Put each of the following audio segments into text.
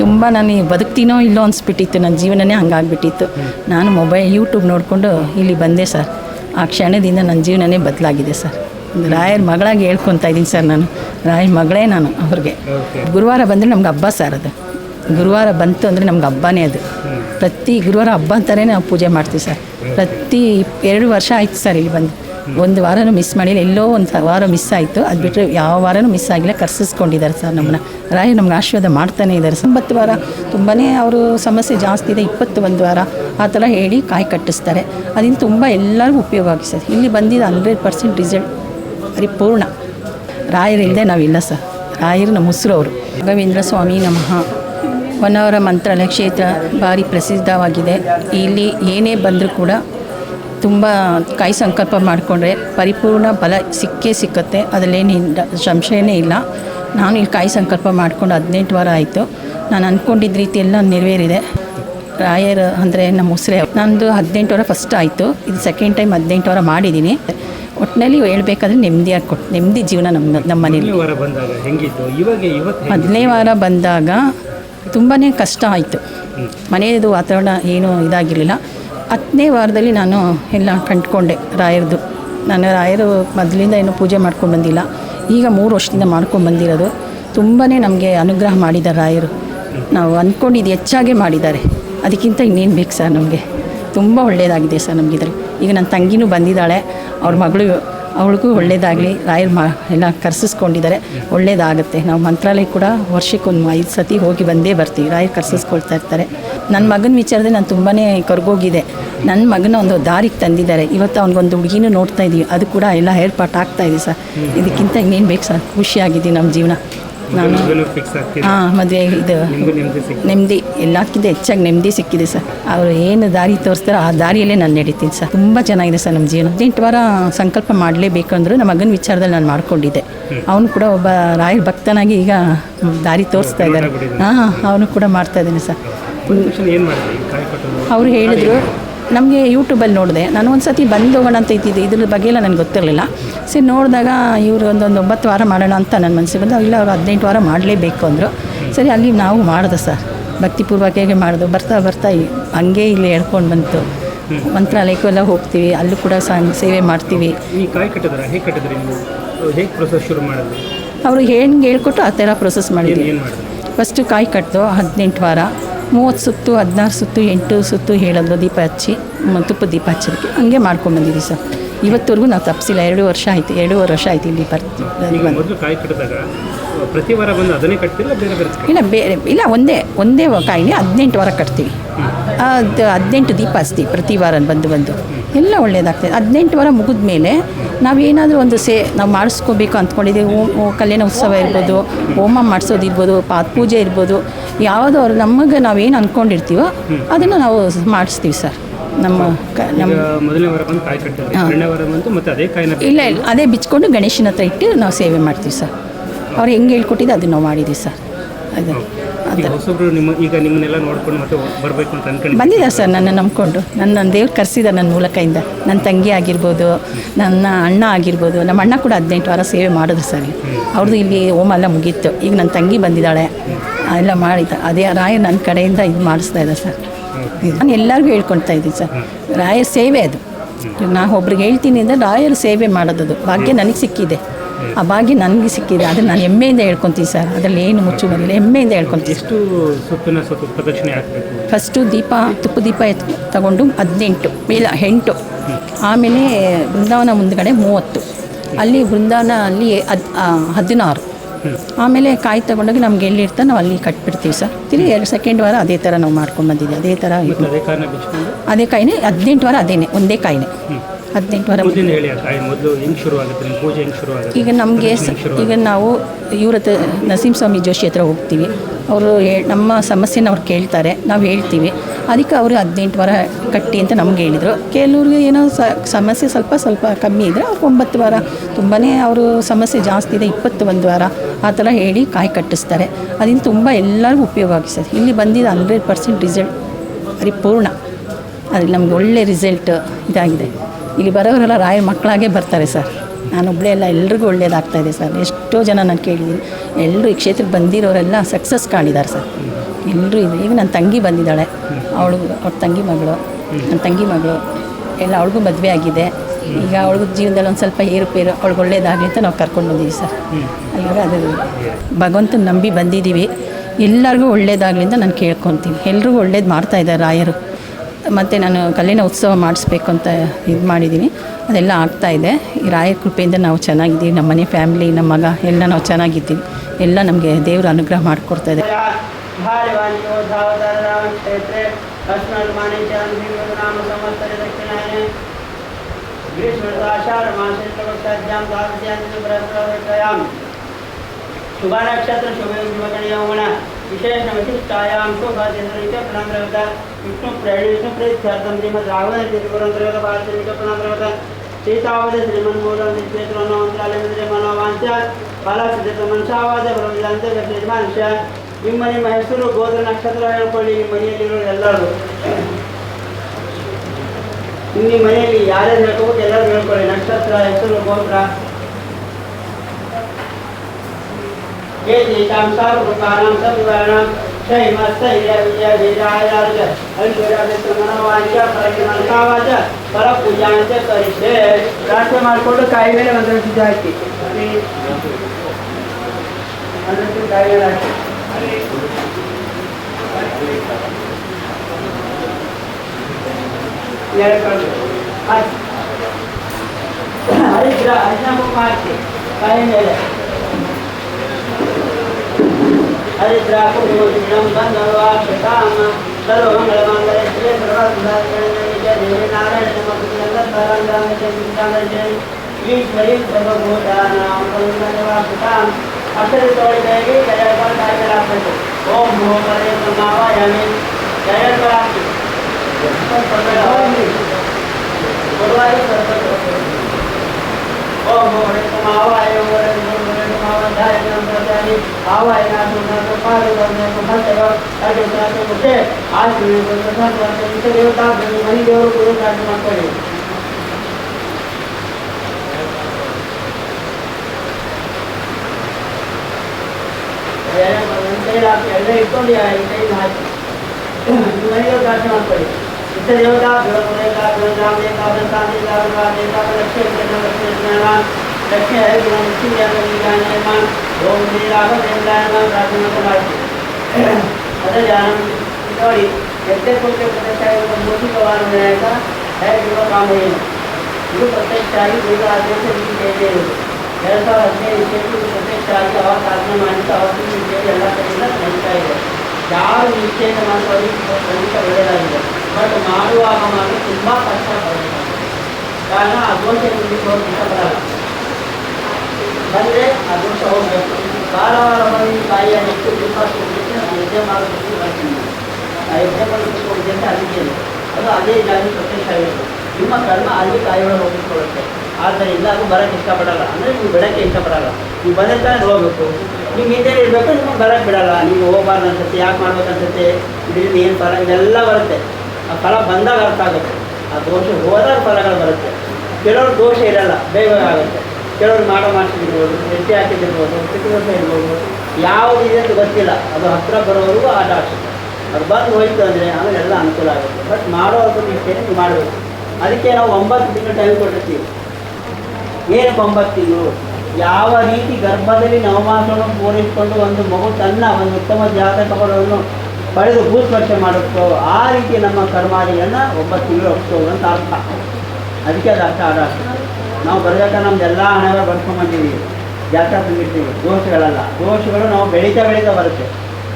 ತುಂಬ ನಾನು ಬದುಕ್ತೀನೋ ಇಲ್ಲೋ ಅನಿಸ್ಬಿಟ್ಟಿತ್ತು ನನ್ನ ಜೀವನನೇ ಹಂಗಾಗ್ಬಿಟ್ಟಿತ್ತು. ನಾನು ಮೊಬೈಲ್ ಯೂಟ್ಯೂಬ್ ನೋಡಿಕೊಂಡು ಇಲ್ಲಿ ಬಂದೆ ಸರ್. ಆ ಕ್ಷಣದಿಂದ ನನ್ನ ಜೀವನನೇ ಬದಲಾಗಿದೆ ಸರ್. ಒಂದು ರಾಯರ ಮಗಳಾಗಿ ಹೇಳ್ಕೊತಾ ಇದ್ದೀನಿ ಸರ್ ನಾನು. ರಾಯರ ಮಗಳೇ ನಾನು ಅವ್ರಿಗೆ. ಗುರುವಾರ ಬಂದರೆ ನಮ್ಗೆ ಹಬ್ಬ ಸರ್ ಅದು. ಗುರುವಾರ ಬಂತು ಅಂದರೆ ನಮ್ಗೆ ಹಬ್ಬನೇ ಅದು. ಪ್ರತಿ ಗುರುವಾರ ಹಬ್ಬ ಅಂತಾನೆ ನಾವು ಪೂಜೆ ಮಾಡ್ತೀವಿ ಸರ್. ಪ್ರತಿ ಎರಡು ವರ್ಷ ಆಯ್ತು ಸರ್ ಇಲ್ಲಿ ಬಂದು. ಒಂದು ವಾರನೂ ಮಿಸ್ ಮಾಡಿಲ್ಲ. ಎಲ್ಲೋ ಒಂದು ವಾರ ಮಿಸ್ ಆಯಿತು. ಅದು ಬಿಟ್ಟರೆ ಯಾವ ವಾರನೂ ಮಿಸ್ ಆಗಿಲ್ಲ. ಕರ್ಸಿಸ್ಕೊಂಡಿದ್ದಾರೆ ಸರ್ ನಮ್ಮನ್ನ. ರಾಯ ನಮ್ಗೆ ಆಶೀರ್ವಾದ ಮಾಡ್ತಾನೇ ಇದ್ದಾರೆ ಒಂಬತ್ತು ವಾರ ತುಂಬಾ ಅವರು ಸಮಸ್ಯೆ ಜಾಸ್ತಿ ಇದೆ. ಇಪ್ಪತ್ತು ಒಂದು ವಾರ ಆ ಥರ ಹೇಳಿ ಕಾಯಿ ಕಟ್ಟಿಸ್ತಾರೆ. ಅದರಿಂದ ತುಂಬ ಎಲ್ಲರಿಗೂ ಉಪಯೋಗ ಆಗಿದೆ ಸರ್. ಇಲ್ಲಿ ಬಂದಿದ್ದು ಹಂಡ್ರೆಡ್ ಪರ್ಸೆಂಟ್ ರಿಸಲ್ಟ್ ಪರಿಪೂರ್ಣ ರಾಯರಿಲ್ಲದೆ ನಾವಿಲ್ಲ ಸರ್. ರಾಯರು ನಮ್ಮ ಅವರು. ರಾಘವೇಂದ್ರ ಸ್ವಾಮಿ ನಮಃ. ಹೊನ್ನವರ ಮಂತ್ರಾಲಯ ಕ್ಷೇತ್ರ ಭಾರಿ ಪ್ರಸಿದ್ಧವಾಗಿದೆ. ಇಲ್ಲಿ ಏನೇ ಬಂದರೂ ಕೂಡ ತುಂಬ ಕಾಯಿ ಸಂಕಲ್ಪ ಮಾಡಿಕೊಂಡ್ರೆ ಪರಿಪೂರ್ಣ ಫಲ ಸಿಕ್ಕೇ ಸಿಕ್ಕತ್ತೆ. ಅದರಲ್ಲೇನು ಸಂಶಯನೇ ಇಲ್ಲ. ನಾನು ಇಲ್ಲಿ ಕಾಯಿ ಸಂಕಲ್ಪ ಮಾಡಿಕೊಂಡು ಹದಿನೆಂಟು ವಾರ ಆಯಿತು. ನಾನು ಅಂದ್ಕೊಂಡಿದ್ದ ರೀತಿ ಎಲ್ಲ ನೆರವೇರಿದೆ. ರಾಯರ್ ಅಂದರೆ ನಮ್ಮ ಉಸಿರೇ. ನಂದು ಹದಿನೆಂಟು ವಾರ ಫಸ್ಟ್ ಆಯಿತು. ಇದು ಸೆಕೆಂಡ್ ಟೈಮ್ ಹದಿನೆಂಟು ವಾರ ಮಾಡಿದ್ದೀನಿ. ಒಟ್ಟಿನಲ್ಲಿ ಹೇಳ್ಬೇಕಾದ್ರೆ ನೆಮ್ಮದಿಯಾಗಿ ಕೊಟ್ಟು ನೆಮ್ಮದಿ ಜೀವನ ನಮ್ಮ ನಮ್ಮ ಮನೇಲಿ. ಹದಿನೈದು ಮೊದಲನೇ ವಾರ ಬಂದಾಗ ತುಂಬಾ ಕಷ್ಟ ಆಯಿತು. ಮನೆಯದು ವಾತಾವರಣ ಏನೂ ಇದಾಗಿರಲಿಲ್ಲ. ಹತ್ತನೇ ವಾರದಲ್ಲಿ ನಾನು ಎಲ್ಲ ಕಂಡುಕೊಂಡೆ ರಾಯರದು. ನಾನು ರಾಯರು ಮೊದಲಿಂದ ಏನು ಪೂಜೆ ಮಾಡ್ಕೊಂಡು ಬಂದಿಲ್ಲ. ಈಗ ಮೂರು ವರ್ಷದಿಂದ ಮಾಡ್ಕೊಂಡು ಬಂದಿರೋದು. ತುಂಬಾ ನಮಗೆ ಅನುಗ್ರಹ ಮಾಡಿದ್ದಾರೆ ರಾಯರು. ನಾವು ಅಂದ್ಕೊಂಡಿದ್ದು ಹೆಚ್ಚಾಗೆ ಮಾಡಿದ್ದಾರೆ. ಅದಕ್ಕಿಂತ ಇನ್ನೇನು ಬೇಕು ಸರ್ ನಮಗೆ. ತುಂಬ ಒಳ್ಳೆಯದಾಗಿದೆ ಸರ್ ನಮಗಿದ್ರೆ ಈಗ ನನ್ನ ತಂಗಿನೂ ಬಂದಿದ್ದಾಳೆ. ಅವ್ರ ಮಗಳು ಅವಳಿಗೂ ಒಳ್ಳೇದಾಗಲಿ. ರಾಯಲ್ ಮ ಎಲ್ಲ ಕರ್ಸಿಸ್ಕೊಂಡಿದ್ದಾರೆ. ಒಳ್ಳೇದಾಗುತ್ತೆ. ನಾವು ಮಂತ್ರಾಲಯ ಕೂಡ ವರ್ಷಕ್ಕೊಂದು ಐದು ಸತಿ ಹೋಗಿ ಬಂದೇ ಬರ್ತೀವಿ. ರಾಯರ್ ಕರ್ಸಿಸ್ಕೊಳ್ತಾ ಇರ್ತಾರೆ. ನನ್ನ ಮಗನ ವಿಚಾರದಲ್ಲಿ ನಾನು ತುಂಬಾ ಕರ್ಗೋಗಿದೆ. ನನ್ನ ಮಗನ ಒಂದು ದಾರಿಗೆ ತಂದಿದ್ದಾರೆ. ಇವತ್ತು ಅವ್ನಿಗೊಂದು ಹುಡುಗಿನೂ ನೋಡ್ತಾ ಇದ್ದೀವಿ ಅದು ಕೂಡ ಎಲ್ಲ ಏರ್ಪಾಟ್ ಆಗ್ತಾ ಇದೆ ಸರ್. ಇದಕ್ಕಿಂತ ಇನ್ನೇನು ಬೇಕು ಸರ್? ಖುಷಿಯಾಗಿದ್ದೀವಿ ನಮ್ಮ ಜೀವನ. ನಾನು ಹಾಂ ಮದುವೆ ಇದು. ನೆಮ್ಮದಿ ಎಲ್ಲಕ್ಕಿಂತ ಹೆಚ್ಚಾಗಿ ನೆಮ್ಮದಿ ಸಿಕ್ಕಿದೆ ಸರ್. ಅವರು ಏನು ದಾರಿ ತೋರಿಸ್ತಾರೋ ಆ ದಾರಿಯಲ್ಲೇ ನಾನು ನಡೀತೀನಿ ಸರ್. ತುಂಬ ಚೆನ್ನಾಗಿದೆ ಸರ್ ನಮ್ಮ ಜೀವನ. ಹದಿನೆಂಟು ವಾರ ಸಂಕಲ್ಪ ಮಾಡಲೇಬೇಕು ಅಂದರು ನಮ್ಮ ಮಗನ ವಿಚಾರದಲ್ಲಿ ನಾನು ಮಾಡಿಕೊಂಡಿದ್ದೆ. ಅವನು ಕೂಡ ಒಬ್ಬ ರಾಯರ ಭಕ್ತನಾಗಿ ಈಗ ದಾರಿ ತೋರಿಸ್ತಾ ಇದ್ದಾರೆ. ಹಾಂ ಅವನು ಕೂಡ ಮಾಡ್ತಾ ಇದ್ದೀನಿ ಸರ್. ಅವರು ಹೇಳಿದರು ನಮಗೆ ಯೂಟ್ಯೂಬಲ್ಲಿ ನೋಡಿದೆ. ನಾನು ಒಂದು ಸತಿ ಬಂದು ಹೋಗೋಣ ಅಂತ ಇದ್ದಿದ್ದು. ಇದ್ರ ಬಗ್ಗೆ ಎಲ್ಲ ನನಗೆ ಗೊತ್ತಿರಲಿಲ್ಲ. ಸರಿ ನೋಡಿದಾಗ ಇವರು ಒಂದೊಂದು ಒಂಬತ್ತು ವಾರ ಮಾಡೋಣ ಅಂತ ನನ್ನ ಮನಸ್ಸಿಗೆ ಬಂದು ಇಲ್ಲ ಅವರು ಹದಿನೆಂಟು ವಾರ ಮಾಡಲೇಬೇಕು ಅಂದರು. ಸರಿ ಅಲ್ಲಿ ನಾವು ಮಾಡಿದೆ ಸರ್. ಭಕ್ತಿಪೂರ್ವಕವಾಗಿ ಮಾಡಿದ್ರು ಬರ್ತಾ ಬರ್ತಾ ಈ- ಹಂಗೆ ಇಲ್ಲಿ ಹೇಳ್ಕೊಂಡು ಬಂತು. ಮಂತ್ರಾಲಯಕ್ಕೂ ಎಲ್ಲ ಹೋಗ್ತೀವಿ. ಅಲ್ಲೂ ಕೂಡ ಸೇವೆ ಮಾಡ್ತೀವಿ. ಈ ಕಾಯಿ ಕಟ್ಟಿದ್ರ? ಹೇಗೆ ಕಟ್ಟಿದ್ರಿ ನೀವು? ಹೇಗೆ ಪ್ರೊಸೆಸ್ ಶುರು ಮಾಡಿದ್ರಿ? ಅವರು ಹೆಂಗೆ ಹೇಳ್ಕೊಟ್ಟು ಆ ಥರ ಪ್ರೊಸೆಸ್ ಮಾಡಿದ್ವಿ. ಫಸ್ಟು ಕಾಯಿ ಕಟ್ತು ಹದಿನೆಂಟು ವಾರ. ಮೂವತ್ತು ಸುತ್ತು ಹದಿನಾರು ಸುತ್ತು ಎಂಟು ಸುತ್ತು ಹೇಳೋದು ದೀಪ ಹಚ್ಚಿ ತುಪ್ಪ ತುಪ್ಪದ ದೀಪ ಹಚ್ಚೋದಕ್ಕೆ ಹಂಗೆ ಮಾಡ್ಕೊಂಡು ಬಂದಿದ್ದೀವಿ ಸರ್. ಇವತ್ತವರೆಗೂ ನಾವು ತಪ್ಪಿಸಿಲ್ಲ. ಎರಡು ವರ್ಷ ಆಯಿತು. ಎರಡೂವರೆ ವರ್ಷ ಆಯಿತು ಇಲ್ಲಿ ಬರ್ತೀವಿ ಈಗ ಮೊದಲು ಕಾಯಿ ಕಟ್ಟಿದಾಗ ಪ್ರತಿ ವಾರ ಬಂದು ಅದನ್ನೇ ಕಟ್ತಿಲ್ಲ ಬೇರೆ ಬೇರೆ ಇಲ್ಲ ಬೇರೆ ಇಲ್ಲ ಒಂದೇ ಒಂದೇ ಕಾಯಿಲೆ ಹದಿನೆಂಟು ವಾರ ಕಟ್ತೀವಿ. ಅದು ಹದಿನೆಂಟು ದೀಪ ಹಚ್ತೀವಿ ಪ್ರತಿ ವಾರ ಬಂದು ಬಂದು. ಎಲ್ಲ ಒಳ್ಳೇದಾಗ್ತದೆ. ಹದಿನೆಂಟು ವಾರ ಮುಗಿದ ಮೇಲೆ ನಾವೇನಾದರೂ ಒಂದು ಸೇ ನಾವು ಮಾಡಿಸ್ಕೋಬೇಕು ಅಂದ್ಕೊಂಡಿದ್ದೀವಿ. ಕಲ್ಯಾಣ ಉತ್ಸವ ಇರ್ಬೋದು ಹೋಮ ಮಾಡಿಸೋದಿರ್ಬೋದು ಪಾತ್ ಪೂಜೆ ಇರ್ಬೋದು. ಯಾವುದೋ ಅವ್ರು ನಮಗೆ ನಾವೇನು ಅಂದ್ಕೊಂಡಿರ್ತೀವೋ ಅದನ್ನು ನಾವು ಮಾಡಿಸ್ತೀವಿ ಸರ್. ನಮ್ಮ ನಮ್ಮ ಇಲ್ಲ ಇಲ್ಲ. ಅದೇ ಬಿಚ್ಕೊಂಡು ಗಣೇಶನ ಹತ್ರ ಇಟ್ಟು ನಾವು ಸೇವೆ ಮಾಡ್ತೀವಿ ಸರ್. ಅವ್ರು ಹೆಂಗೆ ಹೇಳ್ಕೊಟ್ಟಿದ್ದು ಅದನ್ನು ನಾವು ಮಾಡಿದ್ದೀವಿ ಸರ್. ಅದು. ಹೊಸಬ್ರು ನಿಮ್ಮ ಈಗ ನಿಮ್ಮನ್ನೆಲ್ಲ ನೋಡ್ಕೊಂಡು ಮತ್ತೆ ಬರಬೇಕು ಅಂತ ಅನ್ಕೊಂಡು ಬಂದಿದ್ದಾರೆ ಸರ್ ನನ್ನ ನಂಬಿಕೊಂಡು. ನನ್ನ ನನ್ನ ದೇವ್ರು ಕರೆಸಿದ ನನ್ನ ಮೂಲಕದಿಂದ ನನ್ನ ತಂಗಿ ಆಗಿರ್ಬೋದು ನನ್ನ ಅಣ್ಣ ಆಗಿರ್ಬೋದು ನಮ್ಮ ಅಣ್ಣ ಕೂಡ ಹದಿನೆಂಟು ವಾರ ಸೇವೆ ಮಾಡಿದ್ರು ಸರ್. ಅವ್ರದ್ದು ಇಲ್ಲಿ ಹೋಮ ಎಲ್ಲ ಮುಗೀತು. ಈಗ ನನ್ನ ತಂಗಿ ಬಂದಿದ್ದಾಳೆ. ಎಲ್ಲ ಮಾಡಿದ ಅದೇ ರಾಯ ನನ್ನ ಕಡೆಯಿಂದ ಇದು ಮಾಡಿಸ್ತಾ ಇದೆ ಸರ್. ನಾನು ಎಲ್ಲರಿಗೂ ಹೇಳ್ಕೊಳ್ತಾ ಇದ್ದೀನಿ ಸರ್. ರಾಯರ ಸೇವೆ ಅದು. ನಾನು ಒಬ್ರಿಗೆ ಹೇಳ್ತೀನಿ ಅಂದರೆ ರಾಯರ ಸೇವೆ ಮಾಡೋದದು. ಭಾಗ್ಯ ನನಗೆ ಸಿಕ್ಕಿದೆ. ಆ ಭಾಗ್ಯ ನನಗೆ ಸಿಕ್ಕಿದೆ. ಅದನ್ನು ನಾನು ಹೆಮ್ಮೆಯಿಂದ ಹೇಳ್ಕೊತೀನಿ ಸರ್. ಅದರಲ್ಲಿ ಏನು ಮುಚ್ಚು ಬರಲಿಲ್ಲ ಹೆಮ್ಮೆಯಿಂದ ಹೇಳ್ಕೊತೀನಿ ಎಷ್ಟು ಸುತ್ತಿನ ಪ್ರದಕ್ಷಿಣೆ ಫಸ್ಟು ದೀಪ ತುಪ್ಪ ದೀಪ ಎತ್ ತಗೊಂಡು ಹದಿನೆಂಟು ಇಲ್ಲ ಎಂಟು. ಆಮೇಲೆ ಬೃಂದಾವನ ಮುಂದ್ಗಡೆ ಮೂವತ್ತು. ಅಲ್ಲಿ ಬೃಂದಾವನ ಅಲ್ಲಿ ಹದ್ ಹದಿನಾರು. ಆಮೇಲೆ ಕಾಯಿ ತಗೊಂಡೋಗಿ ನಮ್ಗೆ ಎಲ್ಲಿರ್ತಾ ನಾವು ಅಲ್ಲಿ ಕಟ್ಬಿಡ್ತೀವಿ ಸರ್. ತಿರುಗಿ ಎರಡು ಸೆಕೆಂಡ್ ವಾರ ಅದೇ ಥರ ನಾವು ಮಾಡ್ಕೊಂಡು ಬಂದಿದ್ದೀವಿ ಅದೇ ಥರ ಅದೇ ಕಾಯಿನೇ ಹದಿನೆಂಟು ವಾರ ಅದೇನೆ ಒಂದೇ ಕಾಯಿನೇ. ಹದಿನೆಂಟು ವಾರ ಮೊದಲಿಂದ ಹೇಳಿ ಆ ಕಾಯಿ ಮೊದಲು ಹೆಂಗೆ ಶುರು ಆಗುತ್ತೆ ನಿಮ್ಮ ಪೂಜೆ ಹೆಂಗೆ ಶುರು ಆಗುತ್ತೆ? ಈಗ ನಮಗೆ ಈಗ ನಾವು ಇವ್ರ ಹತ್ರ ನರಸಿಂಹಸ್ವಾಮಿ ಜೋಶಿ ಹತ್ರ ಹೋಗ್ತೀವಿ. ಅವರು ನಮ್ಮ ಸಮಸ್ಯೆನ ಅವ್ರು ಕೇಳ್ತಾರೆ ನಾವು ಹೇಳ್ತೀವಿ. ಅದಕ್ಕೆ ಅವರು ಹದಿನೆಂಟು ವಾರ ಕಟ್ಟಿ ಅಂತ ನಮ್ಗೆ ಹೇಳಿದರು. ಕೆಲವ್ರಿಗೆ ಏನೋ ಸಮಸ್ಯೆ ಸ್ವಲ್ಪ ಸ್ವಲ್ಪ ಕಮ್ಮಿ ಇದ್ದರೆ ಅವ್ರು ಒಂಬತ್ತು ವಾರ ತುಂಬಾ ಅವರು ಸಮಸ್ಯೆ ಜಾಸ್ತಿ ಇದೆ ಇಪ್ಪತ್ತು ಒಂದು ವಾರ ಆ ಥರ ಹೇಳಿ ಕಾಯಿ ಕಟ್ಟಿಸ್ತಾರೆ. ಅದರಿಂದ ತುಂಬ ಎಲ್ಲರಿಗೂ ಉಪಯೋಗ ಆಗುತ್ತೆ ಸರ್. ಇಲ್ಲಿ ಬಂದಿದ್ದು ಹಂಡ್ರೆಡ್ ಪರ್ಸೆಂಟ್ ರಿಸಲ್ಟ್ ಪರಿಪೂರ್ಣ ಅದ್ರಲ್ಲಿ ನಮ್ಗೆ ಒಳ್ಳೆ ರಿಸಲ್ಟ್ ಇದಾಗಿದೆ. ಇಲ್ಲಿ ಬರೋರೆಲ್ಲ ರಾಯರ ಮಕ್ಕಳಾಗೇ ಬರ್ತಾರೆ ಸರ್. ನಾನು ಒಬ್ಬಳೇ ಎಲ್ಲ ಎಲ್ರಿಗೂ ಒಳ್ಳೇದಾಗ್ತಾ ಇದೆ ಸರ್. ಎಷ್ಟೋ ಜನ ನಾನು ಕೇಳಿದ್ದೀನಿ. ಎಲ್ಲರೂ ಈ ಕ್ಷೇತ್ರಕ್ಕೆ ಬಂದಿರೋರೆಲ್ಲ ಸಕ್ಸಸ್ ಕಾಣಿದ್ದಾರೆ ಸರ್. ಎಲ್ಲರೂ ಇದೆ. ಈಗ ನನ್ನ ತಂಗಿ ಬಂದಿದ್ದಾಳೆ. ಅವಳು ಅವ್ರ ತಂಗಿ ಮಗಳು, ನನ್ನ ತಂಗಿ ಮಗಳು. ಎಲ್ಲ ಅವಳಿಗೂ ಮದುವೆ ಆಗಿದೆ. ಈಗ ಅವಳಿಗೂ ಜೀವನದಲ್ಲಿ ಒಂದು ಸ್ವಲ್ಪ ಏರುಪೇರು, ಅವಳಿಗೆ ಒಳ್ಳೇದಾಗಲಿ ಅಂತ ನಾವು ಕರ್ಕೊಂಡು ಬಂದಿದ್ದೀವಿ ಸರ್. ಇವಾಗ ಅದು ಭಗವಂತನ ನಂಬಿ ಬಂದಿದ್ದೀವಿ ಎಲ್ಲರಿಗೂ ಒಳ್ಳೇದಾಗಲಿ ಅಂತ ನಾನು ಕೇಳ್ಕೊತೀನಿ. ಎಲ್ರಿಗೂ ಒಳ್ಳೇದು ಮಾಡ್ತಾಯಿದ್ದಾರೆ ರಾಯರು. ಮತ್ತು ನಾನು ಕಲ್ಲಿನ ಉತ್ಸವ ಮಾಡಿಸ್ಬೇಕು ಅಂತ ಇದು ಮಾಡಿದ್ದೀನಿ ಅದೆಲ್ಲ ಆಗ್ತಾ ಇದೆ ಈ ರಾಯರ ಕೃಪೆಯಿಂದ ನಾವು ಚೆನ್ನಾಗಿದ್ದೀವಿ ನಮ್ಮ ಮನೆ ಫ್ಯಾಮಿಲಿ ನಮ್ಮ ಮಗ ಎಲ್ಲ ನಾವು ಚೆನ್ನಾಗಿದ್ದೀವಿ ಎಲ್ಲ ನಮಗೆ ದೇವರು ಅನುಗ್ರಹ ಮಾಡಿಕೊಡ್ತಾ ಇದೆ भार्यवान्योधावताररामक्षेत्रे अस्मन्माने च ವಿಶೇಷಣವತಿಷ್ಠಾಯಾಂ ಶೋಭಾಚಂದ್ರಯುತ ಪುಣಾಂದ್ರಗತ ವಿಷ್ಣು ಪ್ರಯಾಣಿಷ್ಣು ಪ್ರೇತ್ಯಾರ್ಥಂ ಶ್ರೀಮದ್ ರಾಘವೇಂದ್ರ ತಿರುಗುರಂದ್ರಗತ ಭಾರತನಿಕ ಪುಣಾಂದ್ರಗತ ಸೀತಾವದ ಶ್ರೀಮನ್ಮೂಲ ನಿಕ್ಷೇತ್ರವನ್ನು ಮಂತ್ರಾಲಯ ಮನೋವಾಂಚ ಬಾಲಾಸಿದ್ಧ ಮನಸಾವಾದ ಪ್ರಪಂಚಾಂತ ನಿರ್ಮಾಂಶ ನಿಮ್ಮ ನಿಮ್ಮ ಹೆಸರು ಗೋದ್ರ ನಕ್ಷತ್ರ ಹೇಳ್ಕೊಳ್ಳಿ ನಿಮ್ಮ ಮನೆಯಲ್ಲಿರೋ ಎಲ್ಲರೂ ನಿಮ್ಮ ಮನೆಯಲ್ಲಿ ಯಾರ್ಯಾರು ಹೇಳ್ಕೋಬೇಕು ಎಲ್ಲರೂ ಹೇಳ್ಕೊಳ್ಳಿ ನಕ್ಷತ್ರ ಹೆಸರು ಗೋತ್ರ ये तेषां सर्वकानां सर्वाणां शैमस्थैर्य विजय विजयाय ಐಶ್ವರ್ಯಮನೋವಾಂಚ ಪರಮನಸಾವಾಚ ಪರ ಪೂಜಾಂಚ ಕರಿಷೆ ಪ್ರಾರ್ಥನೆ ಮಾಡಿಕೊಂಡು ಕಾಯಿ ಮೇಲೆ ಒಂದು ಸಿದ್ಧ ಹಾಕಿ ಒಂದೊಂದು ಕಾಯಿ ಮೇಲೆ ಹಾಕಿ ಹೇಳ್ಕೊಂಡು ಆಯ್ತು ಹರಿದ್ರ ಅರಿಶಿನ ಕುಂಕುಮ ಹಾಕಿ ಕಾಯಿ ಮೇಲೆ हरिद्राकुटुम्बं बन्धर्वाक्षतां सर्वमङ्गलमङ्गलश्री सर्वसुधाकरणे नारायण नमः ईश्वरी सर्वभूतानां सर्वसुधां अक्षर तोड़ेगी जय पर कार्य राखते ओम भो परे समावा यामी जय पर आपकी गुरुवारी सर्वत्र ओम भो परे समावा यामी ಬಂದ ಕುಂಭಸ್ತವ ಅಡ್ಡ ಮುಟ್ಟೆ ಆಶು ಇಷ್ಟ ದೇವತಾ ಮನಿ ದೇವರು ಗುರು ಪ್ರಾರ್ಥನೆ ಮಾಡ್ಕೊಳ್ಳಿ ಎಲ್ಲ ಇಟ್ಕೊಂಡು ಈ ಕೈ ಹಾಕಿ ಮನೆಗೆ ಪ್ರಾರ್ಥನೆ ಮಾಡ್ಕೊಳ್ಳಿ ಇಷ್ಟ ದೇವತಾ ದೇವತಾ ದೇವತಾ ದೇವತಾ ದೇವತಾ ದೇವತಾ ಲಕ್ಷ್ಮೀ ಲಕ್ಷ್ಮೀ ಲಕ್ಷ್ಮೀ ಲಕ್ಷ್ಮೀ ಲಕ್ಷ್ಮೀ ಓಂ ಶ್ರೀ ರಾಘವೇಂದ್ರಾಯಣ ಪ್ರಾರ್ಥನೆ ಮಾಡ್ತೀವಿ ಅದ ಜಾನ ನೋಡಿ ಎಷ್ಟೇ ಕೊಟ್ಟೆ ಪ್ರತ್ಯಕ್ಷ ಮೂರ್ತಿಕವಾದ ವಿನಾಯಕ ಹೇಗಿರುವ ಕಾಮಧೇನು ಇದು ಪ್ರತ್ಯಕ್ಷವಾಗಿ ಈಗ ಆದೇಶ ಇದೆ ಇರುವುದು ಎರಡು ಸಾವಿರದ ಹದಿನೈದು ಇಪ್ಪತ್ತು ಇದು ಪ್ರತ್ಯಕ್ಷವಾಗಿ ಅವಾಗ ಸಾಧನೆ ಮಾಡಿದ್ದು ಅವತ್ತಿನ ವಿಷಯ ಎಲ್ಲ ಕಡೆಯಿಂದ ನಡೀತಾ ಇದೆ ಯಾರು ನಿಶ್ಚಯ ಮಾಡ್ಕೊಳ್ಳಿ ಖಂಡಿತ ಒಳ್ಳೆಯದಾಗಿದೆ ಬಟ್ ಮಾಡುವಾಗ ಮಾತ್ರ ತುಂಬ ಕಷ್ಟ ಪಡಬೇಕು ಕಾರಣ ಆ ದೋಷ ಮುಂದಕ್ಕೆ ಹೋಗಿ ಇಷ್ಟಪಡಲ್ಲ ಬಂದರೆ ಆ ದೋಷ ಹೋಗಬೇಕು. ವಾರ ವಾರ ಬಂದು ತಾಯಿಯ ನೆಟ್ಟು ದೀಪ ಸುರಿಸಿ ನಾನು ಯಜ್ಞ ಮಾಡೋದಕ್ಕೆ ಬರ್ತೀನಿ. ಆ ಯಜ್ಞ ಮಾಡೋದಕ್ಕೆ ಅಂತ ಅದಕ್ಕೆ ಇದೆ. ಅದು ಅದೇ ಜಾತಿ ಪ್ರತ್ಯಕ್ಷ ಆಗಿರೋದು ನಿಮ್ಮ ಕರ್ಮ ಅಲ್ಲಿ ತಾಯಿಯೊಳಗೆ ಹೋಗಿಕೊಳ್ಳುತ್ತೆ. ಆದ್ದರಿಂದ ಅದು ಬರೋಕ್ಕೆ ಇಷ್ಟಪಡಲ್ಲ. ಅಂದರೆ ನೀವು ಬಿಡೋಕ್ಕೆ ಇಷ್ಟಪಡಲ್ಲ. ನೀವು ಬಂದಿರ್ತಾನೆ ಹೋಗ್ಬೇಕು. ನೀವು ಹಿಂದೆ ಇರಬೇಕು ನಿಮಗೆ ಬರೋಕ್ಕೆ ಬಿಡಲ್ಲ. ನೀವು ಹೋಗಬಾರ್ದು ಅನ್ಸುತ್ತೆ, ಯಾಕೆ ಮಾಡ್ಬೇಕನ್ಸುತ್ತೆ ಇದರಿಂದ ಏನು ಫಲ? ಇದೆಲ್ಲ ಬರುತ್ತೆ. ಆ ಫಲ ಬಂದಾಗ ಅರ್ಥ ಆಗುತ್ತೆ. ಆ ದೋಷ ಹೋದಾಗ ಫಲಗಳು ಬರುತ್ತೆ. ಕೆಲವರು ದೋಷ ಇರಲ್ಲ. ಬೇಗ ಆಗುತ್ತೆ. ಕೆಲವರು ಮಾಡೋ ಮಾಡ್ತಿರ್ಬೋದು ಹೆಜ್ಜೆ ಹಾಕಿದಿರ್ಬೋದು ಚಿತ್ರದೋಷ ಇರ್ಬೋದು, ಯಾವುದು ಇದೆ ಅಂತ ಗೊತ್ತಿಲ್ಲ. ಅದು ಹತ್ತಿರ ಬರೋವರೆಗೂ ಆಟ ಆಡ್ಸುತ್ತೆ. ಅದು ಬಂದು ಹೋಯ್ತು ಅಂದರೆ ಆಮೇಲೆ ಎಲ್ಲ ಅನುಕೂಲ ಆಗುತ್ತೆ. ಬಟ್ ಮಾಡೋರ್ಗು ಇಷ್ಟೇ ನೀವು ಮಾಡಬೇಕು. ಅದಕ್ಕೆ ನಾವು ಒಂಬತ್ತು ತಿಂಗಳು ಟೈಮ್ ಕೊಟ್ಟಿರ್ತೀವಿ. ಏನಕ್ಕೆ ಒಂಬತ್ತು ತಿಂಗಳು? ಯಾವ ರೀತಿ ಗರ್ಭದಲ್ಲಿ ನವಮಾಸವನ್ನು ಪೂರೈಸಿಕೊಂಡು ಒಂದು ಮಗು ತನ್ನ ಒಂದು ಉತ್ತಮ ಜಾತಕವನ್ನು ಪಡೆದು ಭೂಸ್ಪರ್ಶ ಮಾಡುತ್ತೋ, ಆ ರೀತಿ ನಮ್ಮ ಕರ್ಮಾದಿಗಳನ್ನು ಒಂಬತ್ತು ತಿಂಗಳು ಒಪ್ಪಿಸೋದು ಅಂತ ಅರ್ಥ. ಅದಕ್ಕೆ ಅದು ಅರ್ಥ ನಾವು ಬರ್ಬೇಕಾದ್ರೆ ನಮ್ದೆಲ್ಲ ಹಣಗಳು ಬರ್ಕೊಂಬಂದೀವಿ ಜಾತ್ರೆ ತುಂಬಿರ್ತೀವಿ. ದೋಷಗಳಲ್ಲ. ದೋಷಗಳು ನಾವು ಬೆಳೀತಾ ಬೆಳೀತಾ ಬರುತ್ತೆ.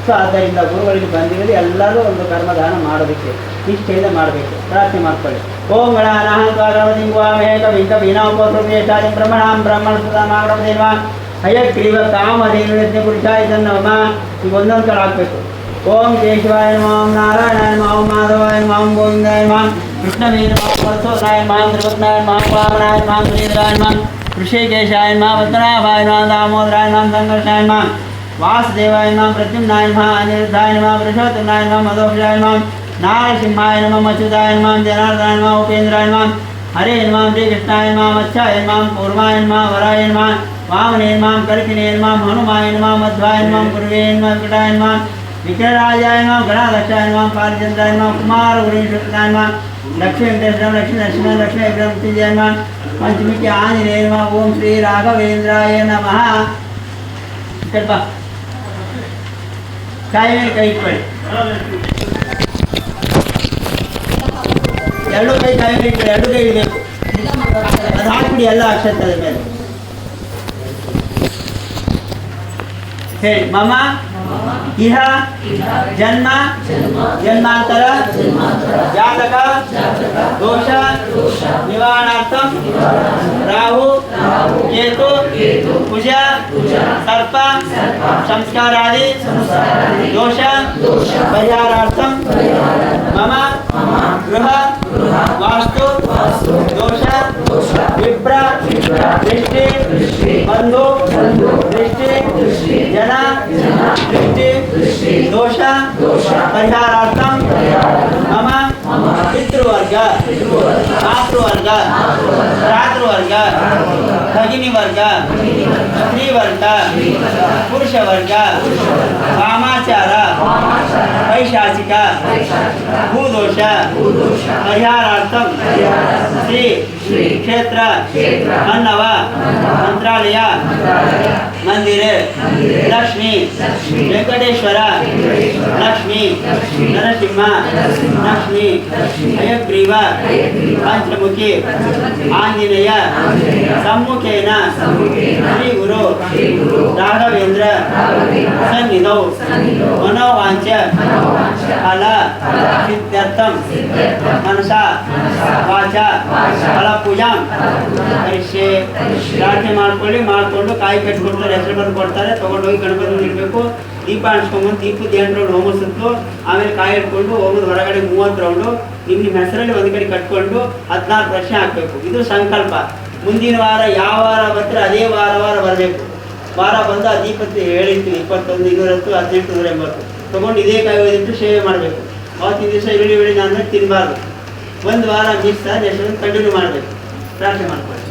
ಸೊ ಆದ್ದರಿಂದ ಗುರುಗಳಿಗೆ ಬಂದಿರೋದು ಎಲ್ಲರೂ ಒಂದು ಕರ್ಮದಾನ ಮಾಡೋದಕ್ಕೆ, ನಿಷ್ಠೆಯಿಂದ ಮಾಡಬೇಕು. ಪ್ರಾರ್ಥನೆ ಮಾಡ್ಕೊಳ್ಳಿ. ಓಂ ಗಣಾನಹಂಕಾರವದಿಂಗುವಾಮೇಕ ವಿಂಕ ವೀಣಾಪೋತ್ರಮೇಶಾದಿ ಬ್ರಹ್ಮಣಾಂ ಬ್ರಹ್ಮಣ ಸುಧಾ ಮಾಡದೇವ ಹಯಗ್ರೀವ ಕಾಮಧೇನು ಯಜ್ಞ ಪುರುಷಾಯ ಇದನ್ನು ಈಗ ಒಂದೊಂದು ಕಡೆ ಹಾಕಬೇಕು. ओम केशवाय नमः, ओम नारायणाय नम, ओम माधवाय नमः, ओम गोविंदाय नमः कृष्णवीर नमः परसोदाय नमः, त्रिपतनाय नमः, पावनाय नमः सुरेंद्राय नम, ऋषिकेशाय नम पद्मनाभाय नमः, दामोदराय नमः संकर्षाय नम, वासुदेवाय नम, प्रद्युम्नाय नमः, अनिरुद्धाय नम, पुरुषोत्तमाय नम मधोक्षाय नम, नारसिंहाय नमः अच्युताय नमः, जनार्दनाय नमः, उपेन्द्राय नमः, हरे नमः श्री कृष्णाय नम अच्छाय नम कूर्माय नम, वराय नमः, वामने नमः कर्किने नमः, हनुमाय नमः, मध्वाय नमः, गुरुवे नमः कृटाय नमः விஜயராஜாயமாம் கணாதட்சாயமாம் பாலச்சந்திராயமாம் குமார குரீஷனாயமான் லக்ஷ்மி வெங்கடேஸ்வரம் லக்ஷ்மி நரசிம்மன் லக்ஷ்மி விக்ரமத்திஜயமான் பஞ்சமிக்கு ஆஞ்சநேயமா ஓம் ஸ்ரீ ராகவேந்திராய நம கேட்பா கைவேல் கைப்படி ಎರಡು ಕೈ ಕಾಯಬೇಕು ಎರಡು ಕೈ ಇರಬೇಕು ಅದು ಹಾಕ್ಬಿಡಿ ಎಲ್ಲ ಅಕ್ಷತೆ ಮೇಲೆ ಹೇಳಿ ಮಮ ಇಹ ಜನ್ಮ ಜನ್ಮಾಂತರ ಜಾತಕ ದೋಷ ನಿವಾರಣಾರ್ಥಂ ರಾಹು ಕೇತು ಕುಜ ಸರ್ಪ ಸಂಸ್ಕಾರಾದಿ ದೋಷ ಪರಿಹಾರಾರ್ಥಂ ಮಮ ಗೃಹ ವಾಸ್ತು ದೋಷ विप्र, दृष्टि, बंधु, दृष्टि, जना, दृष्टि, दोष परिहारार्थम मम, पितृवर्ग, मातृवर्ग, भ्रातृवर्ग भगिनी स्त्रीवर्ग स्त्री वर्ग वामाचार వైశాచిక భూదోష పరిహారార్థం శ్రీ క్షేత్ర మన్నవ మంత్రాలయ మందిరే లక్ష్మి వెంకటేశ్వర లక్ష్మి నరసింహ లక్ష్మి హయగ్రీవ పంచముఖి ఆంజనేయ సమ్ముఖేన శ్రీ గురు రాఘవేంద్ర సన్నిధౌ మనోవాంఛ ಫಲ ಸಿದ್ಧರ್ಥಂ ಮನಸಾ ವಾಚ ಫಲ ಪೂಜಾ ಪರೀಕ್ಷೆ ಪ್ರಾರ್ಥನೆ ಮಾಡ್ಕೊಳ್ಳಿ, ಮಾಡ್ಕೊಂಡು ಕಾಯಿ ಕಟ್ಕೊಡ್ತಾರೆ, ಹೆಸರು ಬಂದು ಕೊಡ್ತಾರೆ ತೊಗೊಂಡೋಗಿ ಗಣಪತಿ ಇಡಬೇಕು. ದೀಪ ಹಂಚ್ಕೊಂಬಂದು ದೀಪದ ಎಂಟು ರೌಂಡ್ ಹೋಮ ಸುತ್ತು, ಆಮೇಲೆ ಕಾಯಿ ಇಟ್ಕೊಂಡು ಹೋಗೋದು ಹೊರಗಡೆ ಮೂವತ್ತು ರೌಂಡು ನಿಮ್ಮ ನಿಮ್ಮ ಹೆಸರಲ್ಲಿ ಒಂದು ಕಡೆ ಕಟ್ಕೊಂಡು ಹದಿನಾಲ್ಕು ವರ್ಷ ಹಾಕಬೇಕು ಇದು ಸಂಕಲ್ಪ. ಮುಂದಿನ ವಾರ ಯಾವ ವಾರ ಬರ್ತಾರೆ ಅದೇ ವಾರ ವಾರ ಬರಬೇಕು. ವಾರ ಬಂದು ಆ ಹೇಳಿದ್ವಿ ಹೇಳಿರ್ತೀವಿ ಇಪ್ಪತ್ತೊಂದು, ಇನ್ನೂರತ್ತು ಹದಿನೆಂಟು ನೂರ ಎಂಬತ್ತು. ತೊಗೊಂಡು ಇದೇ ಕಾಯಿ ಸೇವೆ ಮಾಡಬೇಕು. ಅವತ್ತಿನ ದಿವಸ ಇಳಿ ಇಳಿ ನಾನು ತಿನ್ನಬಾರ್ದು ಒಂದು ವಾರ ಮಿಸ್ ನೆಕ್ಸ್ಟ್ ಕಂಟಿನ್ಯೂ ಮಾಡಬೇಕು. ಪ್ರಾರ್ಥನೆ ಮಾಡ್ಕೊಳ್ಳಿ.